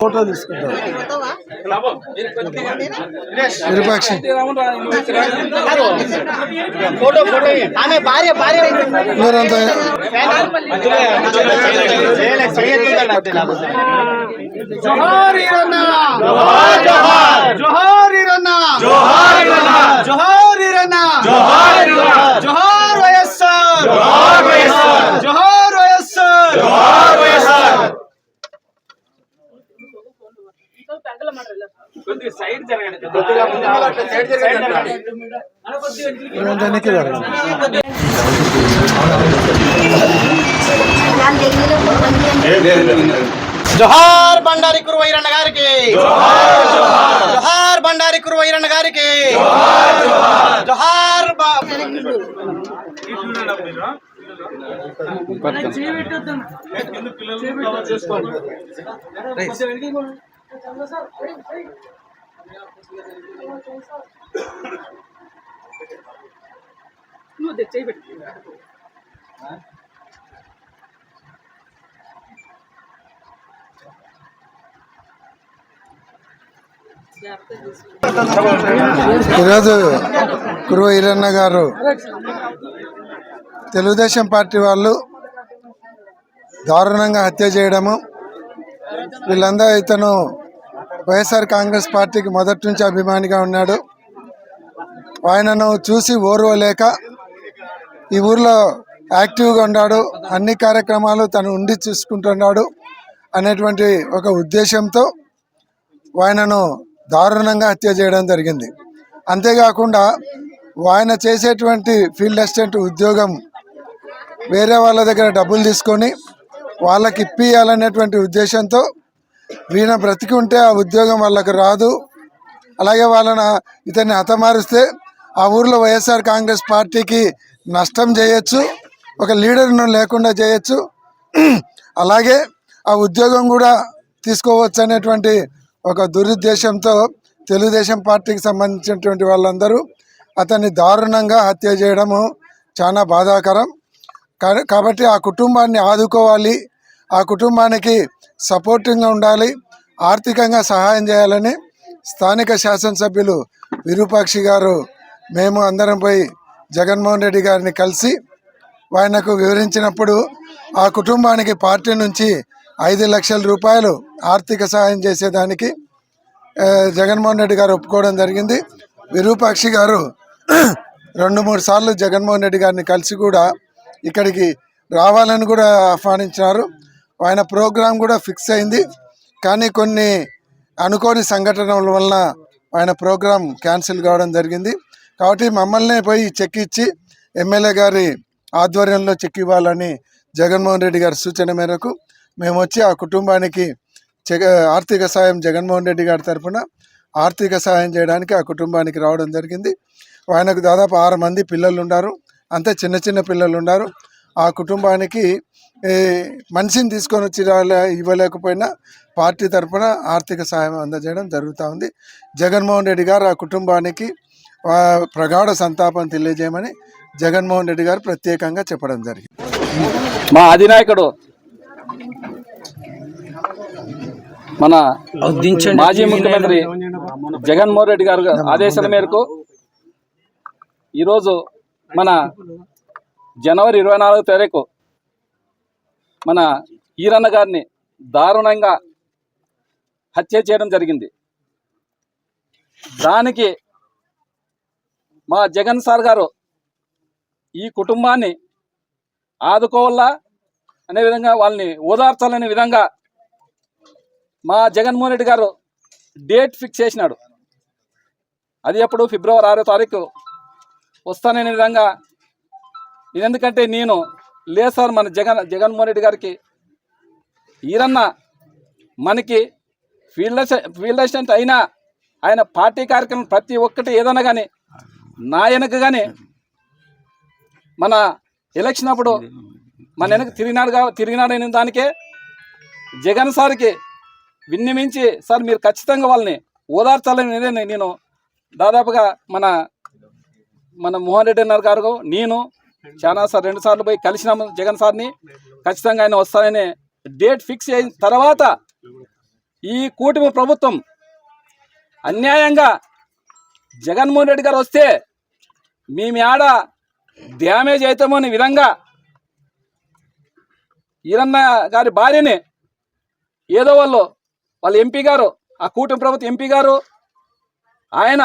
Photo తీసుకుంటారు Virupakshi photo photo ఆమె భార్య భార్య మీరంతా జోహార్ ఈరన్న జోహార్ జోహార్ జోహార్ ఈరన్న జోహార్ ఈరన్న జోహార్ ఈరన్న జోహార్ జోహార్ వైఎస్ఆర్ జోహార్ వైఎస్ఆర్ జోహార్ వైఎస్ఆర్ జోహార్ వైఎస్ఆర్ వెనక్కి జరగండి. జోహార్ బండారి కురువైరన్న గారికి. జోహార్ బండారి కురువైరన్న గారికి. జోహార్ బా- ఈరోజు గురువు ఈరన్న గారు తెలుగుదేశం పార్టీ వాళ్ళు దారుణంగా హత్య చేయడము వీళ్ళందరూ ఇతను వైఎస్ఆర్ కాంగ్రెస్ పార్టీకి మొదటి నుంచి అభిమానిగా ఉన్నాడు. ఆయనను చూసి ఓర్వలేక ఈ ఊర్లో యాక్టివ్గా ఉన్నాడు. అన్ని కార్యక్రమాలు తను ఉండి చూసుకుంటున్నాడు అనేటువంటి ఒక ఉద్దేశంతో ఆయనను దారుణంగా హత్య చేయడం జరిగింది. అంతేకాకుండా ఆయన చేసేటువంటి ఫీల్డ్ అసిస్టెంట్ ఉద్యోగం వేరే వాళ్ళ దగ్గర డబ్బులు తీసుకొని వాళ్ళకి ఇప్పియాలనేటువంటి ఉద్దేశంతో వీణ బ్రతికి ఉంటే ఆ ఉద్యోగం వాళ్ళకు రాదు. అలాగే వాళ్ళని ఇతన్ని హతమారిస్తే ఆ ఊర్లో వైఎస్ఆర్ కాంగ్రెస్ పార్టీకి నష్టం చేయొచ్చు ఒక లీడర్ను లేకుండా చేయొచ్చు. అలాగే ఆ ఉద్యోగం కూడా తీసుకోవచ్చు అనేటువంటి ఒక దురుద్దేశంతో తెలుగుదేశం పార్టీకి సంబంధించినటువంటి వాళ్ళందరూ అతన్ని దారుణంగా హత్య చేయడము చాలా బాధాకరం. కా- కాబట్టి ఆ కుటుంబాన్ని ఆదుకోవాలి. ఆ కుటుంబానికి సపోర్టింగ్గా ఉండాలి ఆర్థికంగా సహాయం చేయాలని స్థానిక శాసనసభ్యులు విరూపాక్షి గారు మేము అందరం పోయి జగన్మోహన్ రెడ్డి గారిని కలిసి ఆయనకు వివరించినప్పుడు ఆ కుటుంబానికి పార్టీ నుంచి ఐదు లక్షల రూపాయలు ఆర్థిక సహాయం చేసేదానికి జగన్మోహన్ రెడ్డి గారు ఒప్పుకోవడం జరిగింది. విరూపాక్షి గారు రెండు మూడు సార్లు జగన్మోహన్ రెడ్డి గారిని కలిసి కూడా ఇక్కడికి రావాలని కూడా ఆహ్వానించినారు. ఆయన ప్రోగ్రాం కూడా ఫిక్స్ అయింది. కానీ కొన్ని అనుకోని సంఘటనల వలన ఆయన ప్రోగ్రాం క్యాన్సిల్ కావడం జరిగింది. కాబట్టి మమ్మల్ని పోయి చెక్ ఇచ్చి ఎమ్మెల్యే గారి ఆధ్వర్యంలో చెక్ ఇవ్వాలని జగన్మోహన్ రెడ్డి గారి సూచన మేరకు మేము వచ్చి ఆ కుటుంబానికి జగ ఆర్థిక సాయం జగన్మోహన్ రెడ్డి గారి తరఫున ఆర్థిక సహాయం చేయడానికి ఆ కుటుంబానికి రావడం జరిగింది. ఆయనకు దాదాపు ఆరు మంది పిల్లలు ఉన్నారు. అంతే చిన్న చిన్న పిల్లలు ఉన్నారు. ఆ కుటుంబానికి మనిషిని తీసుకొని వచ్చి ఇవ్వలేకపోయినా పార్టీ తరఫున ఆర్థిక సహాయం అందజేయడం జరుగుతూ ఉంది. జగన్మోహన్ రెడ్డి గారు ఆ కుటుంబానికి ప్రగాఢ సంతాపం తెలియజేయమని జగన్మోహన్ రెడ్డి గారు ప్రత్యేకంగా చెప్పడం జరిగింది. మా అధినాయకుడు మన మాజీ ముఖ్యమంత్రి జగన్మోహన్ రెడ్డి గారు ఆదేశాల మేరకు ఈరోజు మన జనవరి ఇరవై నాలుగో తారీఖు మన ఈరన్న గారిని దారుణంగా హత్య చేయడం జరిగింది. దానికి మా జగన్ సార్ గారు ఈ కుటుంబాన్ని ఆదుకోవాలా అనే విధంగా వాళ్ళని ఓదార్చాలనే విధంగా మా జగన్మోహన్ రెడ్డి గారు డేట్ ఫిక్స్ చేసినాడు. అది ఎప్పుడు ఫిబ్రవరి ఆరో తారీఖు వస్తాననే విధంగా ఇది ఎందుకంటే నేను లేదు సార్ మన జగన్ జగన్మోహన్ రెడ్డి గారికి. ఈరన్న మనకి ఫీల్డ్ ఫీల్డ్ అసిస్టెంట్ అయినా ఆయన పార్టీ కార్యక్రమం ప్రతి ఒక్కటి ఏదైనా కానీ నా వెనక కానీ మన ఎలక్షన్ అప్పుడు మన వెనక తిరిగినాడు కా తిరిగినాడైన దానికే జగన్ సార్కి విన్నమించి సార్ మీరు ఖచ్చితంగా వాళ్ళని ఓదార్చాలని నేను దాదాపుగా మన మన మోహన్ రెడ్డి అన్నారు గారు నేను చాలా సార్ రెండు సార్లు పోయి కలిసినాము జగన్ సార్ని. ఖచ్చితంగా ఆయన వస్తారని డేట్ ఫిక్స్ అయిన తర్వాత ఈ కూటమి ప్రభుత్వం అన్యాయంగా జగన్మోహన్ రెడ్డి గారు వస్తే మేము ఆడ డ్యామేజ్ అనే విధంగా ఈరన్న గారి భార్యని ఏదో వాళ్ళు వాళ్ళ ఎంపీ గారు ఆ కూటమి ప్రభుత్వ ఎంపీ గారు ఆయన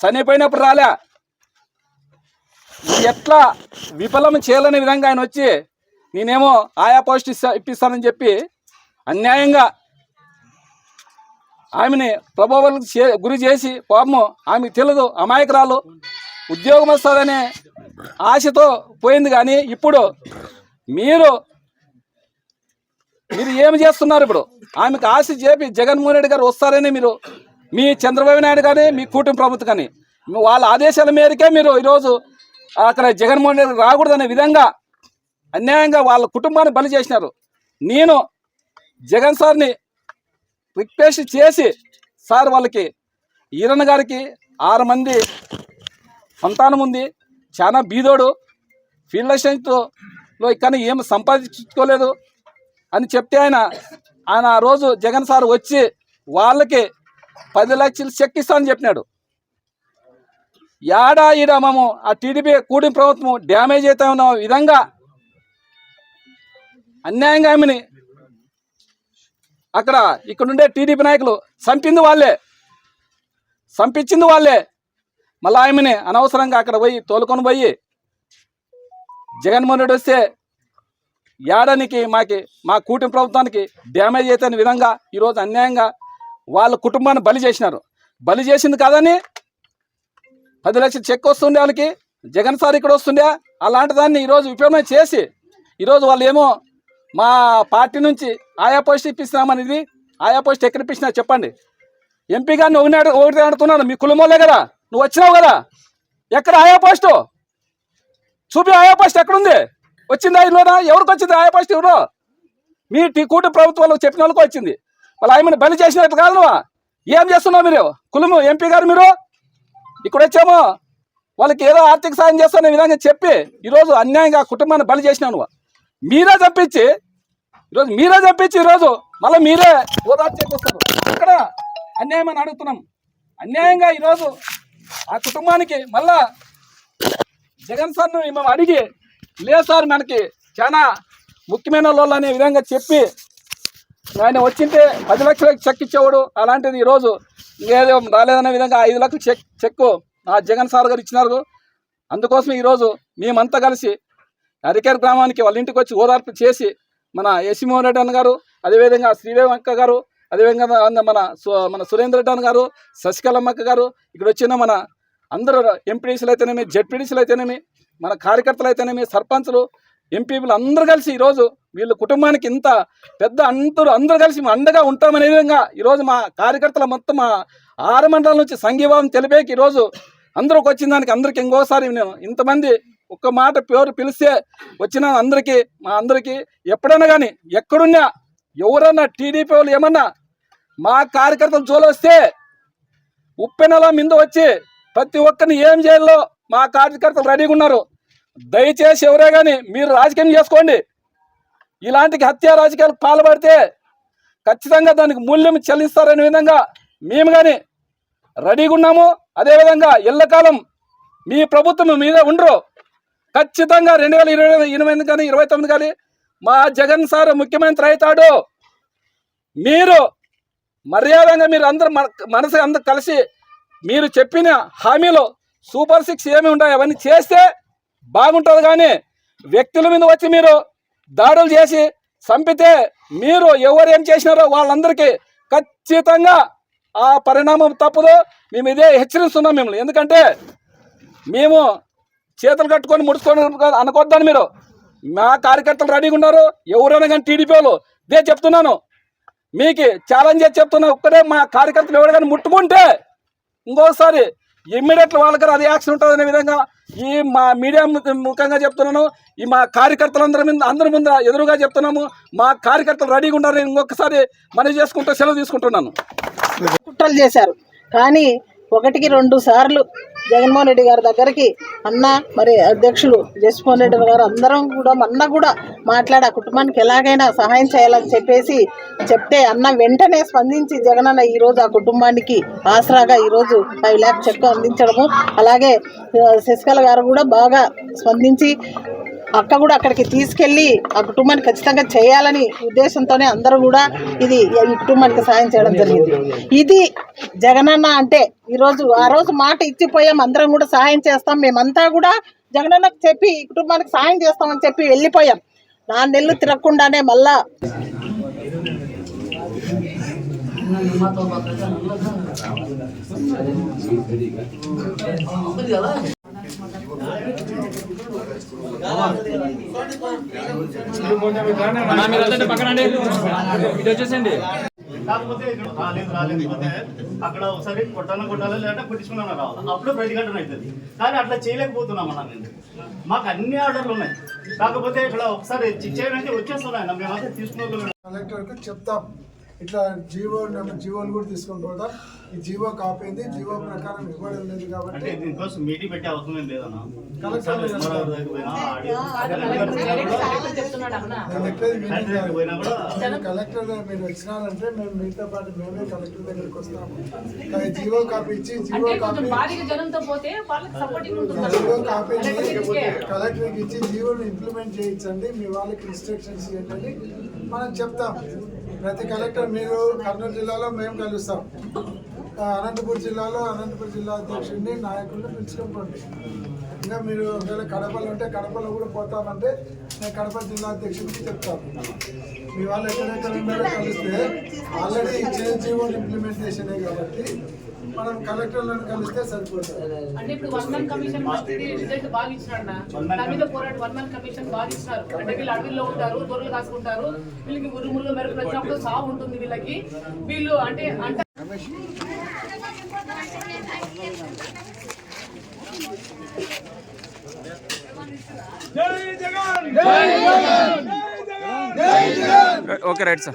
చనిపోయినప్పుడు రాలే. ఎట్లా విఫలం చేయాలనే విధంగా ఆయన వచ్చి నేనేమో ఆయా పోస్ట్ ఇస్తా ఇప్పిస్తానని చెప్పి అన్యాయంగా ఆమెని ప్రభావాలకు చే- గురి చేసి పాపము ఆమెకు తెలియదు అమాయకురాలు ఉద్యోగం వస్తుందనే ఆశతో పోయింది కానీ ఇప్పుడు మీరు మీరు ఏమి చేస్తున్నారు ఇప్పుడు? ఆమెకు ఆశ చేపి జగన్మోహన్ రెడ్డి గారు వస్తారని మీరు మీ చంద్రబాబు నాయుడు కానీ మీ కూటమి ప్రభుత్వం కానీ వాళ్ళ ఆదేశాల మేరకే మీరు ఈరోజు అక్కడ జగన్మోహన్ రెడ్డి రాకూడదనే విధంగా అన్యాయంగా వాళ్ళ కుటుంబాన్ని బలి చేసినారు. నేను జగన్ సార్ని రిక్వెస్ట్ చేసి సార్ వాళ్ళకి ఈరన్న గారికి ఆరు మంది సంతానం ఉంది చాలా బీదోడు ఫీల్డ్ అసిస్టెంట్లో కానీ ఏం సంపాదించుకోలేదు అని చెప్తే ఆయన ఆయన ఆ రోజు జగన్ సార్ వచ్చి వాళ్ళకి పది లక్షలు చెక్ ఇస్తానని చెప్పినాడు. యాడా ఈడ మేము? ఆ టీడీపీ కూడిన ప్రభుత్వం డ్యామేజ్ అవుతా ఉన్న విధంగా అన్యాయంగా ఆమెని అక్కడ ఇక్కడుండే టీడీపీ నాయకులు చంపింది వాళ్ళే. చంపించింది వాళ్ళే. మళ్ళీ ఆమెని అనవసరంగా అక్కడ పోయి తోలుకొని పోయి జగన్మోహన్ రెడ్డి వస్తే ఏడానికి మాకి మా కూటమి ప్రభుత్వానికి డ్యామేజ్ అవుతున్న విధంగా ఈరోజు అన్యాయంగా వాళ్ళ కుటుంబాన్ని బలి చేసినారు. బలి చేసింది కాదని పది లక్షలు చెక్ వస్తుండే వాళ్ళకి జగన్ సార్ ఇక్కడ వస్తుండే అలాంటి దాన్ని ఈరోజు ఉపయోగం చేసి ఈరోజు వాళ్ళు ఏమో మా పార్టీ నుంచి ఆయా పోస్ట్ ఇప్పిస్తున్నామని ఆయా పోస్ట్ ఎక్కడ ఇప్పించినా చెప్పండి. ఎంపీ గారిని ఒకటి ఒకటి అడుగుతున్నాను మీ కులమోలే కదా నువ్వు వచ్చినావు కదా ఎక్కడ ఆయా పోస్టు? చూపి ఆయా పోస్ట్ ఎక్కడుంది? వచ్చిందా ఇల్లునా? ఎవరికి వచ్చింది ఆయా పోస్ట్ ఎవరు మీ టీ కూట ప్రభుత్వాలు చెప్పిన వాళ్ళకి వచ్చింది. వాళ్ళు ఆయమని బలి చేసినట్టు కాదు నువ్వు. ఏం చేస్తున్నావు మీరు? కులము ఎంపీ గారు మీరు? ఇక్కడ వచ్చామో? వాళ్ళకి ఏదో ఆర్థిక సాయం చేస్తానే విధంగా చెప్పి ఈరోజు అన్యాయంగా ఆ కుటుంబాన్ని బలి చేసినాను. మీరే తప్పించి ఈరోజు మీరే తప్పించి ఈరోజు మళ్ళీ మీరే ఓదార్చేకొస్తారు ఇక్కడ అన్యాయం అని అడుగుతున్నాం. అన్యాయంగా ఈరోజు ఆ కుటుంబానికి మళ్ళా జగన్ సార్ను మేము అడిగి లేదు సార్ మనకి చాలా ముఖ్యమైన లోళ్ళు అనే విధంగా చెప్పి ఆయన వచ్చింటే పది లక్షలకు చెక్ ఇచ్చేవాడు. అలాంటిది ఈరోజు ఇంకేదో రాలేదనే విధంగా ఐదు లక్షలు చెక్ చెక్ ఆ జగన్ సార్ గారు ఇచ్చినారు. అందుకోసం ఈరోజు మేమంతా కలిసి హరికేర్ గ్రామానికి వాళ్ళ ఇంటికి వచ్చి ఓదార్పు చేసి మన ఎసి రెడ్డి అన్న గారు అదేవిధంగా శ్రీదేవి అక్క గారు అదేవిధంగా మన సు- మన సురేంద్ర రెడ్డి అన్న గారు శశికళమ్మక్క గారు ఇక్కడ వచ్చిన మన అందరూ ఎంపీడీసీలు అయితేనేమి జెడ్పీడీసీలు అయితేనేమి మన కార్యకర్తలు అయితేనేమి సర్పంచులు ఎంపీలు అందరూ కలిసి ఈరోజు వీళ్ళ కుటుంబానికి ఇంత పెద్ద అందరూ అందరూ కలిసి అండగా ఉంటామనే విధంగా ఈరోజు మా కార్యకర్తల మొత్తం మా ఆరు మండలాల నుంచి సంఘీభావం తెలిపేకి ఈరోజు అందరికి వచ్చిన దానికి అందరికి ఇంకోసారి నేను ఇంతమంది ఒక్క మాట పేరు పిలిస్తే వచ్చిన అందరికీ మా అందరికీ ఎప్పుడైనా కానీ ఎక్కడున్నా ఎవరన్నా టీడీపీ వాళ్ళు ఏమన్నా మా కార్యకర్తలు జోలొస్తే ఉప్పెనలో మింద వచ్చి ప్రతి ఒక్కరిని ఏం చేయాలో మా కార్యకర్తలు రెడీగా ఉన్నారు. దయచేసి ఎవరే కానీ మీరు రాజకీయం చేసుకోండి. ఇలాంటి హత్య రాజకీయాలు పాల్పడితే ఖచ్చితంగా దానికి మూల్యం చెల్లిస్తారనే విధంగా మేము కానీ రెడీగా ఉన్నాము. అదేవిధంగా ఎల్లకాలం మీ ప్రభుత్వం మీద ఉండరు. ఖచ్చితంగా రెండు వేల ఇరవై ఎనిమిది ఎనిమిది కానీ ఇరవై తొమ్మిది కానీ మా జగన్ సార్ ముఖ్యమంత్రి అవుతాడు. మీరు మర్యాదగా మీరు అందరు మనసు అందరు కలిసి మీరు చెప్పిన హామీలు సూపర్ సిక్స్ ఏమి ఉంటాయి అవన్నీ చేస్తే బాగుంటుంది కానీ వ్యక్తుల మీద వచ్చి మీరు దాడులు చేసి చంపితే మీరు ఎవరు ఏం చేసినారో వాళ్ళందరికీ ఖచ్చితంగా ఆ పరిణామం తప్పదు. మేము ఇదే హెచ్చరిస్తున్నాం మిమ్మల్ని. ఎందుకంటే మేము చేతులు కట్టుకొని ముడుచుకొని అనుకోద్దాను మీరు. మా కార్యకర్తలు రెడీగా ఉన్నారు. ఎవరైనా కానీ టీడీపీ వాళ్ళు ఇదే చెప్తున్నాను. మీకు ఛాలెంజ్ చేసి చెప్తున్నా ఒక్కడే మా కార్యకర్తలు ఎవరు కానీ ముట్టుకుంటే ఇంకోసారి ఇమ్మీడియట్ వాళ్ళకి అది యాక్షన్ ఉంటుంది అనే విధంగా ఈ మా మీడియా ముఖంగా చెప్తున్నాను. ఈ మా కార్యకర్తలందరి మీద అందరి ముందు ఎదురుగా చెప్తున్నాము. మా కార్యకర్తలు రెడీగా ఉండాలని ఇంకొకసారి మనవి చేసుకుంటూ సెలవు తీసుకుంటున్నాను. కుట్రలు చేశారు. కానీ ఒకటికి రెండు సార్లు జగన్మోహన్ రెడ్డి గారి దగ్గరికి అన్న మరి అధ్యక్షులు జస్మోహన్ రెడ్డి గారు అందరం కూడా మొన్న కూడా మాట్లాడి ఆ కుటుంబానికి ఎలాగైనా సహాయం చేయాలని చెప్పేసి చెప్తే అన్న వెంటనే స్పందించి జగనన్న ఈరోజు ఆ కుటుంబానికి ఆసరాగా ఈరోజు ఫైవ్ ల్యాక్ చెక్ అందించడము. అలాగే శశికళ గారు కూడా బాగా స్పందించి అక్క కూడా అక్కడికి తీసుకెళ్ళి ఆ కుటుంబాన్ని ఖచ్చితంగా చేయాలని ఉద్దేశంతోనే అందరూ కూడా ఇది ఈ కుటుంబానికి సాయం చేయడం జరిగింది. ఇది జగనన్న అంటే ఈరోజు ఆ రోజు మాట ఇచ్చిపోయాం అందరం కూడా సాయం చేస్తాం. మేమంతా కూడా జగనన్నకు చెప్పి ఈ కుటుంబానికి సాయం చేస్తామని చెప్పి వెళ్ళిపోయాం. నా నెల్లు తిరగకుండానే మళ్ళా కాకపోతే ఇక్కడ రాలేదు రాలేకపోతే అక్కడ ఒకసారి కొట్టాలని కొట్టాలి లేదంటే కొట్టించుకున్నాను రావాలి. అప్పుడు ప్రతిఘటన అవుతుంది. కానీ అట్లా చేయలేకపోతున్నాం అన్న నేను. మాకు అన్ని ఆర్డర్లు ఉన్నాయి. కాకపోతే ఇక్కడ ఒకసారి చేయడానికి వచ్చేస్తున్నాయి మేమైతే తీసుకున్నాం కలెక్టర్కు చెప్తాం. ఇట్లా జీవో జీవోలు కూడా తీసుకొని పోతాం ఈ జీవో కాపీ జీవో ప్రకారం ఇవ్వడం లేదు అంటే కాబట్టి దీనికోసం మీటింగ్ పెట్టే అవసరం ఏం లేదన్న? కలెక్టర్ కలెక్టర్ కూడా మీరు కలెక్టర్ వచ్చినారంటే మేము మీతో పాటు మేమే కలెక్టర్ దగ్గరికి వస్తాము. కానీ జీవో కాపీ ఇచ్చి జీవో కాపీ భారీగా జనంతో పోతే వాళ్ళకి సపోర్టింగ్ ఉంటుంది జీవో కాపీ కలెక్టర్కి ఇచ్చి జీవోని ఇంప్లిమెంట్ చేయించండి మీ వాళ్ళకి ఇన్స్ట్రక్షన్స్ ఇవ్వండి. మనం చెప్తాం. ప్రతి కలెక్టర్ మీరు కర్నూలు జిల్లాలో మేము కలుస్తాం. అనంతపురం జిల్లాలో అనంతపురం జిల్లా అధ్యక్షుడిని నాయకుడిని పిలుచుకోండి ఇంకా మీరు ఒకవేళ కడపలో ఉంటే కడపలో కూడా పోతామంటే నేను కడప జిల్లా అధ్యక్షుడికి చెప్తాను. మీ వాళ్ళు ఎక్కడెక్కడ ఉన్నారో కలిస్తే ఆల్రెడీ జీవోని ఇంప్లిమెంటేషనే కాబట్టి మనం కలెక్టర్లను కలిస్తే సరిపోతుంది. అంటే ఇప్పుడు వన్ కమిషన్ రిజల్ట్ బాగా ఇచ్చినాడు వన్ కమిషన్ బాగా ఇచ్చినారు అంటే వీళ్ళు అడవిలో ఉంటారు దొరలు కాసుకుంటారు వీళ్ళకి ఉరుములు మెరుపులు వచ్చినప్పుడు సాగు ఉంటుంది వీళ్ళకి. వీళ్ళు అంటే అంటే ఓకే రైట్ సార్